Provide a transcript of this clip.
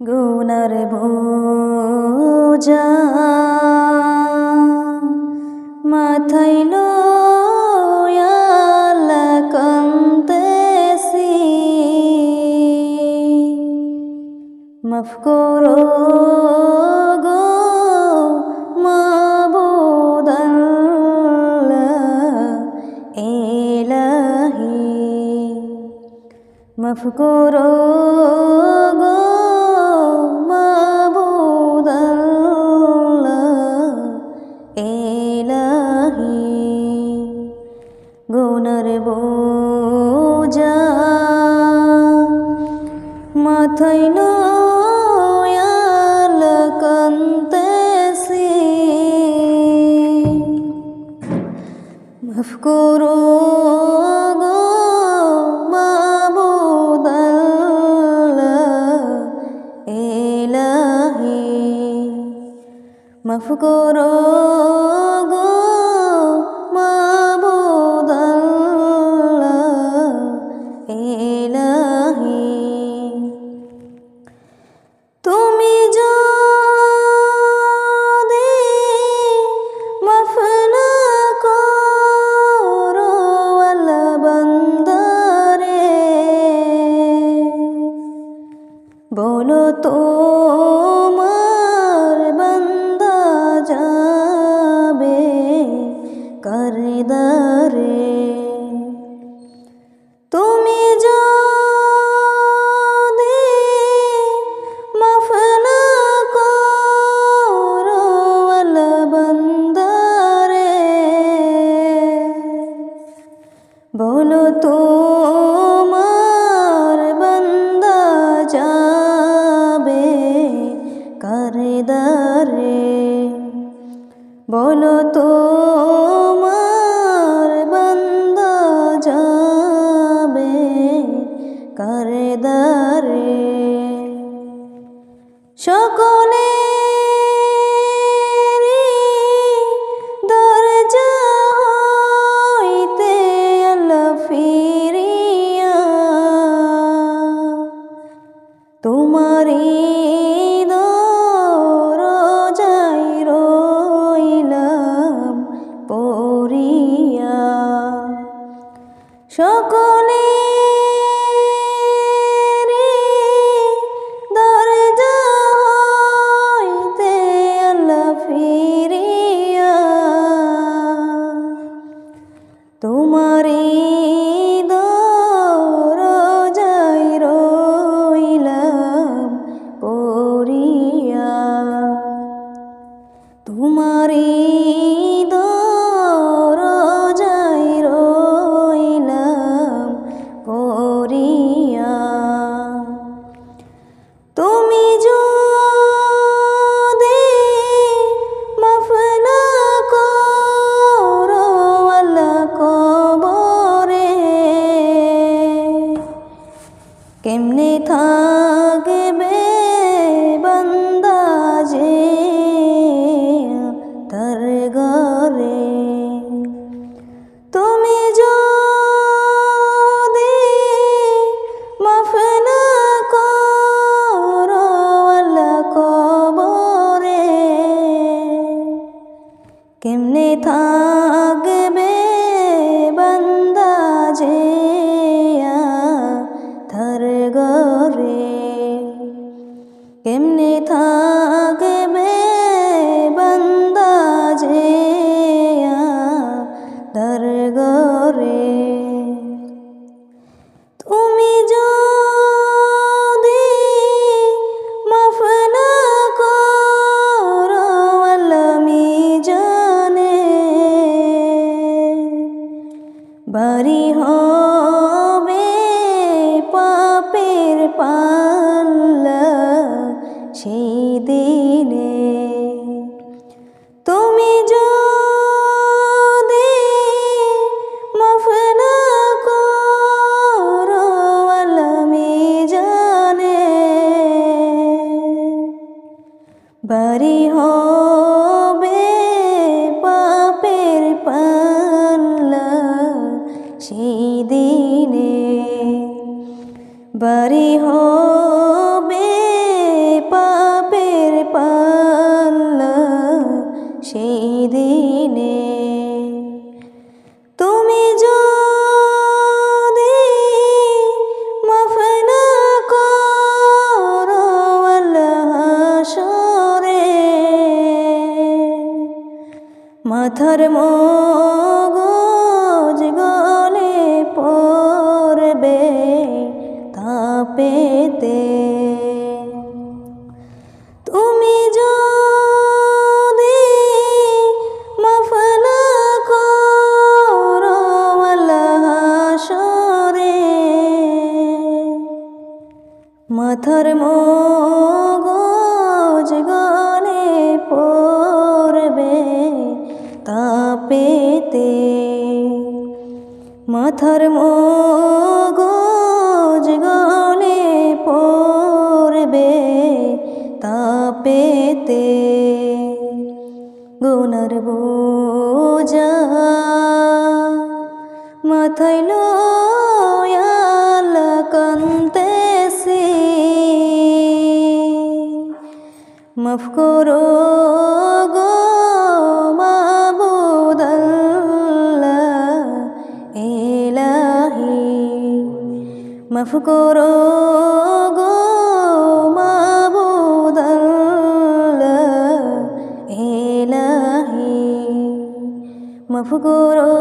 গুনার বোঝা। মাথায় লয়ালা কান্দেছি মাফ করো গো মাবুদাল্লাহ এলাহি মাফ করো গো গুনার বোঝা। মাথায় লয়াল কান্তেছি মাফ করো গো মাবুদাল্লাহ এলাহি মাফ করো বলো তোমার বান্দা যাবে করদারে তুমি যদি মাফ না করো বান্দারে বলো তোমার করে কেমনে থাকবে? পাপের পাল্লা সেই দিনে। তুমি যদি মাফ না করো আল্লামি জানে। বাড়ি হবে পাপের পাল্লা সেই বাড়ি হবে পাপের পাল্লা সেই দিনে। তুমি যদি মাফ না করো হাসরে মাথার মগো মাথার মগজ গলে পড়বে তাপেতে। মাথার মগজ গলে পড়বে তাপেতে। গুনার বোঝা মাথায় লয়াল কান্তেছি মাফ করো গো মাবুদাল্লাহ এলাহি মাফ করো গো মাবুদাল্লাহ এলাহি মাফ করো